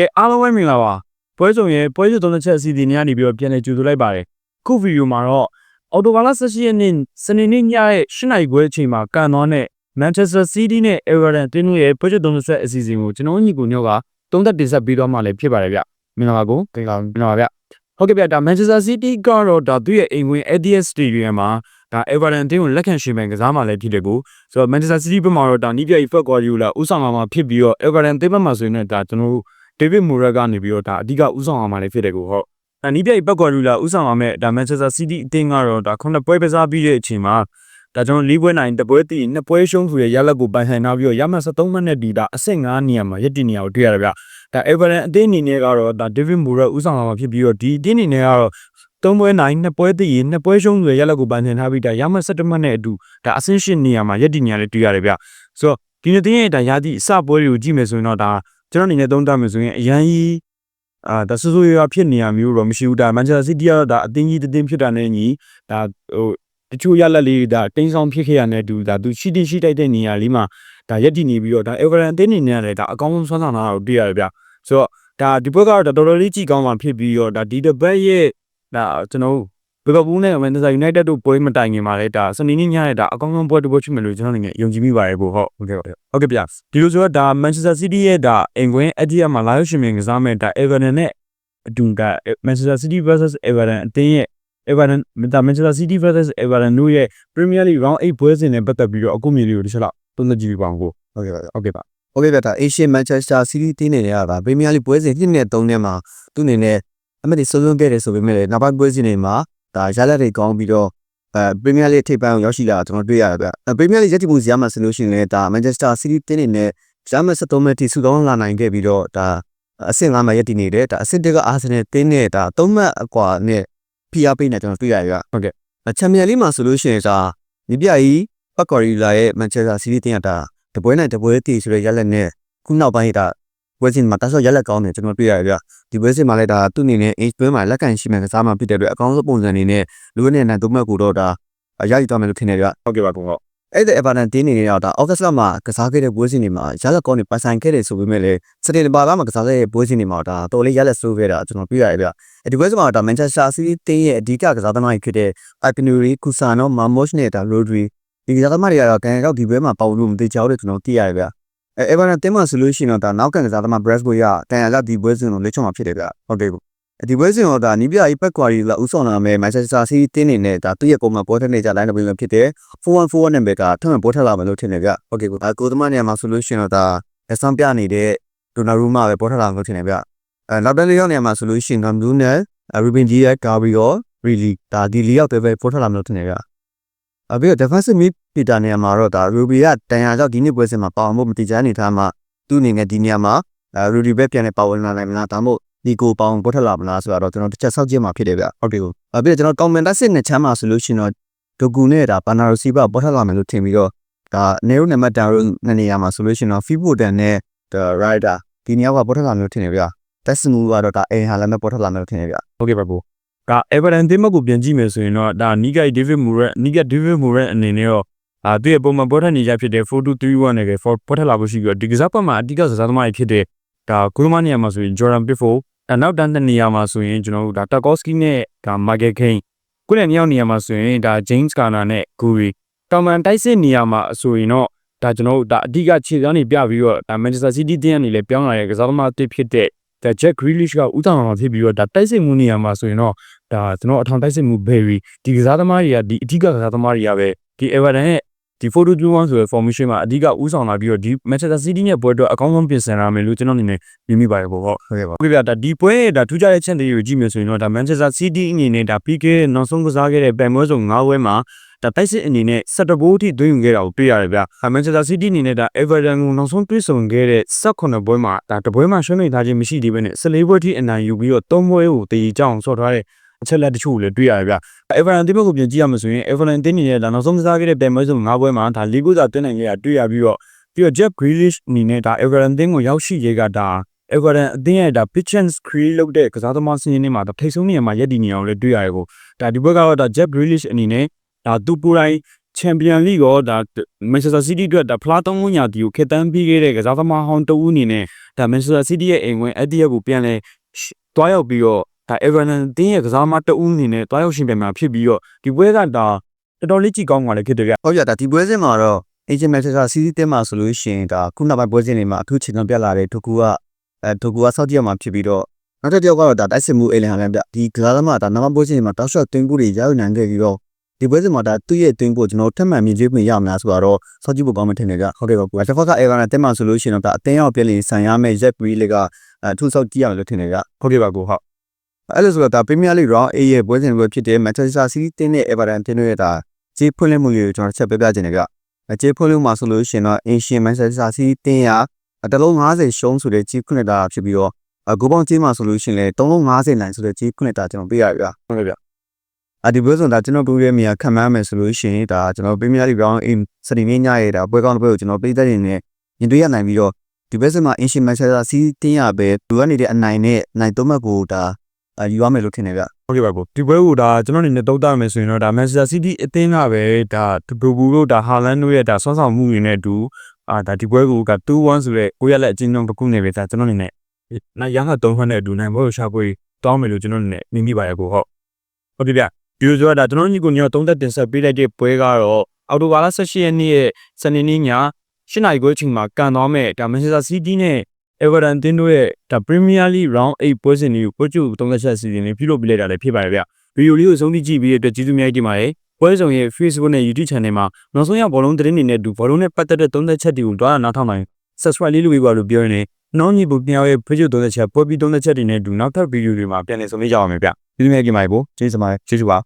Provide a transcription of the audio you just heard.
ကဲအားလုံးပဲမင်္ဂလာပါပွဲစုံရဲ့ပွဲစုံသုံးချက်အစီအစဉ်တွေကနေပြီးတော့ပြန်လည်ကြိုဆိုလိုက်ပါတယ်ခုဗီဒီယိုမှာတော့အော်တိုဘာလ18ရက်နေ့စနေနေ့ညရဲ့8နာရီခွဲအချိန်မှာကန်သွားတဲ့ Manchester City နဲ့ Everton တင်းတို့ရဲ့ပွဲစုံသုံးချက်အစီအစဉ်ကိုကျွန်တော်ညီကိုညော့ကသုံးသက်တင်ဆက်ပြီးတော့မှလည်းဖြစ်ပါတယ်ဗျမင်္ဂလာပါကိုကင်ကောင်မင်္ဂလာပါဗျဟုတ်ကဲ့ဗျဒါ Manchester City ကတော့ဒါသူ့ရဲ့အိမ်ဝင် Etihad Stadium မှာဒါ Everton တင်းကိုလက်ခံရှင်ပန်ကစားမှလည်းဖြစ်တယ်ကိုဆိုတော့ Manchester City ဘက်မှာတော့ဒါနီးပြကြီး Fat Guardiola ဥဆောင်လာမှာဖြစ်ပြီးတော့ Everton တင်းဘက်မှာဆိုရင်လည်းဒါကျွန်တော်တို့ David Moyes ကနေပြီးတော့ဒါအဓိကဥဆောင်လာမှာလည်းဖြစ်တယ်ကိုဟုတ်အနီးပြကြီး Fat Guardiola ဥဆောင်လာမဲ့ဒါ Manchester City အတင်းကတော့ဒါခုနှစ်ပွဲကစားပြီးတဲ့အချိန်မှာဒါကျွန်တော်၄ပွဲနိုင်တစ်ပွဲတည်နှစ်ပွဲရှုံးဆိုရရလက်ကိုပိုင်ဆိုင်ထားပြီးတော့ရမှ73မှတ်နဲ့ဒီဒါအဆင့်9နေရာမှာရက်တည်နေရာကိုတွေ့ရတယ်ဗျဒါ Everton အသင်းအနေနဲ့ကတော့ဒါ David Moyes ဥဆောင်လာမှာဖြစ်ပြီးတော့ဒီအသင်းအနေနဲ့ကတော့သုံးပွဲနိုင်နှစ်ပွဲတည်နှစ်ပွဲရှုံးဆိုရရလက်ကိုပိုင်ဆိုင်ထားပြီးဒါရမှ77မှတ်နဲ့အတူဒါအဆင့်8နေရာမှာရက်တည်နေရာလေးတွေ့ရတယ်ဗျဆိုတော့ဒီနေ့တင်းရဲ့ဒါရာသီအစပွဲတွေကိုကြည့်မယ်ဆိုရင်တော့ဒါ ကျွန်တော်အနေနဲ့သုံးသပ်မယ်ဆိုရင်အရန်ကြီးအာဒါဆူဆူရွာဖြစ်နေရမျိုးတော့မရှိဘူးဒါ Manchester City ကတော့ဒါအသင်းကြီးတစ်သင်းဖြစ်တာနဲ့ညီဒါဟိုတချို့ရလက်လေးဒါတင်းဆောင်ဖြစ်ခဲ့ရတဲ့သူဒါသူရှိတိရှိတိုက်တဲ့နေရာလေးမှာဒါရက်တည်နေပြီးတော့ဒါ Everton အသင်းအနေနဲ့လည်းဒါအကောင်းဆုံးဆွမ်းဆောင်လာတာကိုတွေ့ရတယ်ဗျဆိုတော့ဒါဒီဘက်ကတော့တော်တော်လေးကြည့်ကောင်းမှဖြစ်ပြီးတော့ဒါဒီတစ်ပတ်ရဲ့ဒါကျွန်တော် ဘယ်ဘဘူးနဲ့ Manchester United တို့ပွဲမတိုင်ခင်မှာလည်းဒါစနေနေ့ညရဲ့ဒါအကောင်းဆုံးပွဲတစ်ပွဲဖြစ်မယ်လို့ကျွန်တော်အနေနဲ့ယုံကြည်မိပါတယ်ကိုဟုတ်ဟုတ်ကဲ့ဟုတ်ကဲ့ဟုတ်ကဲ့ဗျဒီလိုဆိုတော့ဒါ Manchester City ရဲ့ဒါအင်ကွင်း Etihad မှာလာရောက်ရှင်မြင်ကစားမဲ့ဒါ Everton နဲ့အတူက Manchester City vs Everton အတင်းရဲ့ Everton ဒါ Manchester City vs Everton တို့ရဲ့ Premier League Round 8ပွဲစဉ်နဲ့ပတ်သက်ပြီးတော့အခုမြေလေးကိုတစ်ချက်လောက်သုံးသပ်ကြည့်ပြပါအောင်ကိုဟုတ်ကဲ့ပါဟုတ်ကဲ့ပါဟုတ်ကဲ့ဗျာဒါ Asian Manchester City တင်းနေရတာပရီးမီးယားလိပွဲစဉ်1နဲ့3နဲ့မှာသူ့အနေနဲ့အမတ်တွေဆုံးဆုံးခဲ့တယ်ဆိုပေမဲ့လည်းနောက်ပိုင်းပွဲစဉ်တွေမှာ ဒါရလက်တွေကောင်းပြီးတော့အဲပရီးမီးယားလိထိပ်ပိုင်းကိုရောက်ရှိလာတာကျွန်တော်တွေ့ရတယ်ဗျာပရီးမီးယားလိရက်တီမှုဇာတ်မှာဆိုလို့ရှိရင်လည်းဒါ Manchester City တင်းနေနဲ့ဇာတ်မှာ73မိနစ်ထိစုပေါင်းလာနိုင်ခဲ့ပြီးတော့ဒါအဆင့်5မှာရက်တည်နေတယ်ဒါအဆင့်1ကအာဆင်နယ်တင်းနေတာ3မှတ်အကွာနဲ့ဖိအားပေးနေကျွန်တော်တွေ့ရတယ်ဗျာဟုတ်ကဲ့ချန်ပီယံလိမှာဆိုလို့ရှိရင်ဒါဒီပြကြီးပတ်ကော်ရီလာရဲ့ Manchester City တင်းရတာတပွဲနိုင်တပွဲတည်ဆိုတဲ့ရလက်နဲ့ခုနောက်ပိုင်းဒါ ပွဲစဉ်မှာတဆော့ရလက်ကောင်းတယ်ကျွန်တော်တွေ့ရတယ်ဗျဒီပွဲစဉ်မှာလည်းဒါသူ့အနေနဲ့ H ပွဲမှာလက်ကန်ရှိမှကစားမှဖြစ်တဲ့အတွက်အကောင်းဆုံးပုံစံအနေနဲ့လူနဲ့နိုင်သုံးမှတ်ကိုတော့ဒါရည်သွားမယ်လို့ထင်တယ်ဗျဟုတ်ကဲ့ပါကိုဟုတ်အဲ့ဒီ Everton တင်းနေတော့ဒါ August လမှာကစားခဲ့တဲ့ပွဲစဉ်တွေမှာရလက်ကောင်းနေပိုင်ဆိုင်ခဲ့တယ်ဆိုပေမဲ့လည်းစတင်ဘာကမှာကစားခဲ့တဲ့ပွဲစဉ်တွေမှာဒါတော်လေးရလက်ဆိုးခဲ့တာကျွန်တော်တွေ့ရတယ်ဗျဒီပွဲစဉ်မှာဒါ Manchester City တင်းရဲ့အဓိကကစားသမားကြီးဖြစ်တဲ့ Ipinuri Kusano Mamosh နဲ့ဒါ Rodri ဒီကစားသမားတွေကတော့ကန်ရောက်ဒီပွဲမှာပါဝင်လို့မသိကြဘူးလို့ကျွန်တော်သိရတယ်ဗျ အဲ Everton တင်းမှာဆိုလို့ရှိရင်တော့ဒါနောက်ကကစားသမား Brasbo ရကန်ရောက်ဒီပွဲစဉ်ကိုလက်ချောင်းမှာဖြစ်တယ်ဗျဟုတ်တယ်ဒီပွဲစဉ်တော့ဒါနီးပြကြီးပက်ကွာရီလာဥဆောင်လာမဲ့ Manchester City တင်းနေနဲ့ဒါသူ့ရဲ့ပုံမှန်ပွဲထက်နေကြ line တစ်ပုံဖြစ်တယ်414နဲ့ပဲကထပ်မံပို့ထက်လာမယ်လို့ထင်တယ်ဗျ။ Okay ကိုဒါကိုသမနေရာမှာဆိုလို့ရှိရင်တော့ဒါလက်ဆောင်ပြနေတဲ့ဒိုနာရူမာပဲပို့ထက်လာမယ်လို့ထင်တယ်ဗျ။အဲနောက်တစ်လေးရောက်နေရာမှာဆိုလို့ရှိရင်တော့ Blue နဲ့ Ruben Dias, Gabriel, Really ဒါဒီလေးယောက်ပဲပဲပို့ထက်လာမယ်လို့ထင်တယ်ဗျ။ အပြီးတော့ defensive midfielder နေရာမှာတော့ဒါ Ruby ကတန်ရာကြောင့်ဒီနေ့ပွဲစဉ်မှာပါအောင်ဖို့မတိကျအနေထားမှာသူ့အနေနဲ့ဒီနေရာမှာအဲ Rudy ပဲပြန်နေပါဝင်လာနိုင်မလားဒါမှမဟုတ်ဒီကိုပေါအောင်ပို့ထက်လာမလားဆိုတော့ကျွန်တော်တစ်ချက်စောင့်ကြည့်မှာဖြစ်တယ်ဗျ။ဟုတ်တယ်ကို။အပြီးတော့ကျွန်တော် comment စစ်နှစ်ချမ်းမှာဆိုလို့ရှိရင်တော့ဒိုကူနဲ့ဒါဘာနာရိုစီဘပေါ်ထလာမယ်လို့ထင်ပြီးတော့ဒါနေရိုနံပါတ်တာရိုနှစ်နေရာမှာဆိုလို့ရှိရင်တော့ဖီဘိုတန်နဲ့ဒါရိုက်တာဒီနေရာကပေါ်ထလာမယ်လို့ထင်နေဗျာတက်စမူကတော့ဒါအင်ဟာလည်းပေါ်ထလာမယ်လို့ထင်နေဗျာဟုတ်ကဲ့ပါ ကိုဒါ Everton တင်းမကိုပြန်ကြည့်မယ်ဆိုရင်တော့ဒါ Nigai David Moret Nigai David Moret အနေနဲ့တော့အာသူ့ရဲ့ပုံမှန်ပေါ်ထနေကြဖြစ်တဲ့4231နဲ့ကပေါ်ထလာဖို့ရှိပြီးတော့ဒီကစားပတ်မှာအတိကစားသမားကြီးဖြစ်တဲ့ဒါကုလမနီယာမှာဆိုရင် Jordan Pickford အနောက်တန်းတဲ့နေရာမှာဆိုရင်ကျွန်တော်တို့ဒါ Tarkowski နဲ့ဒါ Michael Kane ခုနကမြောက်နေရာမှာဆိုရင်ဒါ James Garner နဲ့ Guri တောင်မန်တိုက်စစ်နေရာမှာဆိုရင်တော့ဒါကျွန်တော်တို့ဒါအဓိကခြေစမ်းနေပြပြီးတော့ဒါ Manchester City တင်းကနေလည်းပြောင်းလာတဲ့ကစားသမားတစ်ဖြစ်တဲ့ဒါ Jack Grealish ကဥဆောင်မှာဖြစ်ပြီးတော့ဒါတိုက်စစ်မှုနေရာမှာဆိုရင်တော့ ဒါကျွန်တော်အထောင်တိုက်စစ်မှု Berry ဒီကစားသမားတွေကဒီအဓိကကစားသမားတွေကပဲဒီ Everton ရဲ့ဒီ4-2-1ဆိုတဲ့ formation မှာအဓိကဥဆောင်လာပြီးတော့ဒီ Manchester City နဲ့ပွဲတော့အကောင်းဆုံးပြင်ဆင်ရမယ်လို့ကျွန်တော်အနေနဲ့မြင်မိပါတယ်ပေါ့ဟုတ်ဟုတ်ကဲ့ပါဟုတ်ကဲ့ဗျာဒါဒီပွဲရဲ့ဒါထူးခြားတဲ့ချက်တွေကိုကြည့်မယ်ဆိုရင်တော့ဒါ Manchester City အနေနဲ့ဒါပြီးခဲ့တဲ့နောက်ဆုံးကစားခဲ့တဲ့ပန်ပွဲစုံ၅ပွဲမှာဒါတိုက်စစ်အနေနဲ့17ဘိုးအထိသွင်းယူခဲ့တာကိုတွေ့ရတယ်ဗျာ။ Manchester City အနေနဲ့ဒါ Everton ကိုနောက်ဆုံးတွေ့ဆုံခဲ့တဲ့18ပွဲမှာဒါတပွဲမှာရှင်းနေထားခြင်းမရှိသေးဘဲနဲ့14ပွဲထိအနိုင်ယူပြီးတော့3ပွဲကိုတည်ကြအောင်ဆော့ထားတဲ့ အချက်လက်တချို့ကိုလည်းတွေ့ရတယ်ဗျ။ Everton တင်းဘက်ကိုပြန်ကြည့်ရမှာဆိုရင် Everton တင်းနေတဲ့ဒါနောက်ဆုံးကစားခဲ့တဲ့ပန်ပွဲစုံ၅ပွဲမှာဒါလီဂိုစာသွင်းနိုင်ခဲ့တာတွေ့ရပြီးတော့ပြီးတော့ Jeff Grealish အနေနဲ့ဒါ Everton တင်းကိုရောက်ရှိရေးကဒါ Everton အသင်းရဲ့ဒါ pitch and screen လုပ်တဲ့ကစားသမားစင်းရင်းတွေမှာဒါထိတ်ဆုံးနေရာမှာရက်တည်နေအောင်လည်းတွေ့ရတယ်ကိုဒါဒီဘက်ကတော့ဒါ Jeff Grealish အနေနဲ့ဒါသူကိုယ်တိုင်ချန်ပီယံလိရောဒါမန်ချက်စတာစီးတီးအတွက်ဒါဖလားသုံးခုညာတီကိုခေတ္တမ်းပြီးခဲ့တဲ့ကစားသမားဟောင်းတဦးအနေနဲ့ဒါမန်ချက်စတာစီးတီးရဲ့အိမ်ဝင်အဒီယက်ကိုပြန်လဲတွားရောက်ပြီးတော့ ဒါအေဗာတန်တင်းရဲ့ကစားသမားတဦးအနေနဲ့တွားရောက်ရှင်ပြန်မှာဖြစ်ပြီးတော့ဒီပွဲကဒါတော်တော်လေးကြည့်ကောင်းပါလေဖြစ်တယ်ဗျဟုတ်ပြဒါဒီပွဲစဉ်မှာတော့ Asian Manchester City တင်းမှာဆိုလို့ရှိရင်ဒါခုနောက်ပိုင်းပွဲစဉ်တွေမှာအထူးချိန်တော်ပြလာတဲ့ဒိုကူကအဲဒိုကူကစောက်ကြည့်ရမှာဖြစ်ပြီးတော့နောက်တစ်ယောက်ကတော့ဒါတိုက်စစ်မှုအိမ်လန်ဟာလန်ပြဒီကစားသမားဒါနောက်ပွဲစဉ်တွေမှာတောက်လျှောက်တွင်းဖို့တွေရယူနိုင်ခဲ့ပြီးတော့ဒီပွဲစဉ်မှာဒါသူ့ရဲ့တွင်းဖို့ကျွန်တော်ထပ်မံမြင်တွေ့ခွင့်ရမလားဆိုတော့စောက်ကြည့်ဖို့ကောင်းမှထင်တယ်ကြဟုတ်တယ်ကောကွာတစ်ဖက်က Everton တင်းမှာဆိုလို့ရှိရင်တော့ဒါအတင်းရောက်ပြလင်ဆန်ရမယ့် Jet Bree လေးကအထူးစောက်ကြည့်ရမယ်လို့ထင်တယ်ကြဟုတ်ကဲ့ပါကိုဟုတ် အဲ့လိုဆိုတော့ဒါ Premier League Round A ရဲ့ပွဲစဉ်ပွဲဖြစ်တဲ့ Manchester City တင်းနဲ့ Everton တင်းတို့ရဲ့ဒါကြေးဖွင့်လှစ်မှုတွေကိုကျွန်တော်ချက်ပြပြခြင်းတယ်ဗျ။အကြေးဖွင့်လှစ်မှာဆိုလို့ရှိရင်တော့ Asian Manchester City တင်းရအတလုံး90ရှုံးဆိုတဲ့ကြေးခွင့်တာဖြစ်ပြီးတော့အဂိုးပေါင်းကြေးမှာဆိုလို့ရှိရင်လည်း350နိုင်ဆိုတဲ့ကြေးခွင့်တာကျွန်တော်ပြရဗျ။ဟုတ်ကဲ့ဗျအဒီပွဲစဉ်ဒါကျွန်တော်ပြောရမယ့်ခံမှန်းမယ်ဆိုလို့ရှိရင်ဒါကျွန်တော် Premier League Round A စနေနေ့ညရဲ့ဒါပွဲကောင်းတစ်ပွဲကိုကျွန်တော်ပြည်သက်နေနဲ့ရင်တွေ့ရနိုင်ပြီးတော့ဒီဘက်စဉ်မှာ Asian Manchester City တင်းရပဲသူကနေတဲ့အနိုင်နဲ့နိုင်သုံးမှတ်ကိုဒါ ယူရမယ်လို့ထင်တယ်ဗျ။ဟုတ်ကဲ့ပါကိုဒီပွဲကိုဒါကျွန်တော်အနေနဲ့သုံးသပ်မယ်ဆိုရင်တော့ဒါ Manchester City အသင်းကပဲဒါဘူဘူတို့ဒါဟာလန်တို့ရဲ့ဒါဆွမ်းဆောင်မှုတွေနဲ့အတူအာဒါဒီပွဲကိုက2-1ဆိုတဲ့ကိုရလက်အချင်းချင်းတစ်ခုနေပဲဒါကျွန်တော်အနေနဲ့နိုင်ရဟ3ခွန်းနဲ့အတူနိုင်ပွဲကိုရှာဖွေတောင်းမယ်လို့ကျွန်တော်အနေနဲ့မြင်မိပါရဲ့ကိုဟုတ်ဟုတ်ပြီဗျဒီလိုဆိုတော့ဒါကျွန်တော်ညီကိုညောသုံးသက်တင်ဆက်ပေးလိုက်တဲ့ပွဲကတော့အော်တိုဘာလ18ရက်နေ့ရဲ့စနေနေ့ည8နာရီခွဲအချိန်မှာကန်သွားမဲ့ဒါ Manchester City နဲ့ Everton တင်းတို့ရဲ့ဒါ Premier League Round 8ပွဲစဉ်တွေကိုပွဲချုပ်30ချက်စီစဉ်နေပြုလုပ်ပြလိုက်တာလည်းဖြစ်ပါတယ်ဗျဗီဒီယိုလေးကိုဆုံးဖြတ်ကြည့်ပြီးတဲ့အတွက်ကျေးဇူးများကြီးတင်ပါတယ်ပွဲဆောင်ရဲ့ Facebook နဲ့ YouTube Channel မှာနောက်ဆုံးရဘောလုံးသတင်းတွေနဲ့အတူဘောလုံးနဲ့ပတ်သက်တဲ့30ချက်တွေကိုတွားရနားထောင်နိုင် Subscribe လေးလုပ်ပေးပါလို့ပြောရင်းနဲ့နောက်ညီဘူးမြောက်ရဲ့ Facebook 30ချက်ပွဲပြီး30ချက်တွေနဲ့အတူနောက်ထပ်ဗီဒီယိုတွေမှာပြန်လည်ဆုံဖြတ်ကြအောင်မယ်ဗျကျေးဇူးများကြီးတင်ပါတယ်ဘို့ကျေးဇူးပါတယ်ကျေးဇူးပါ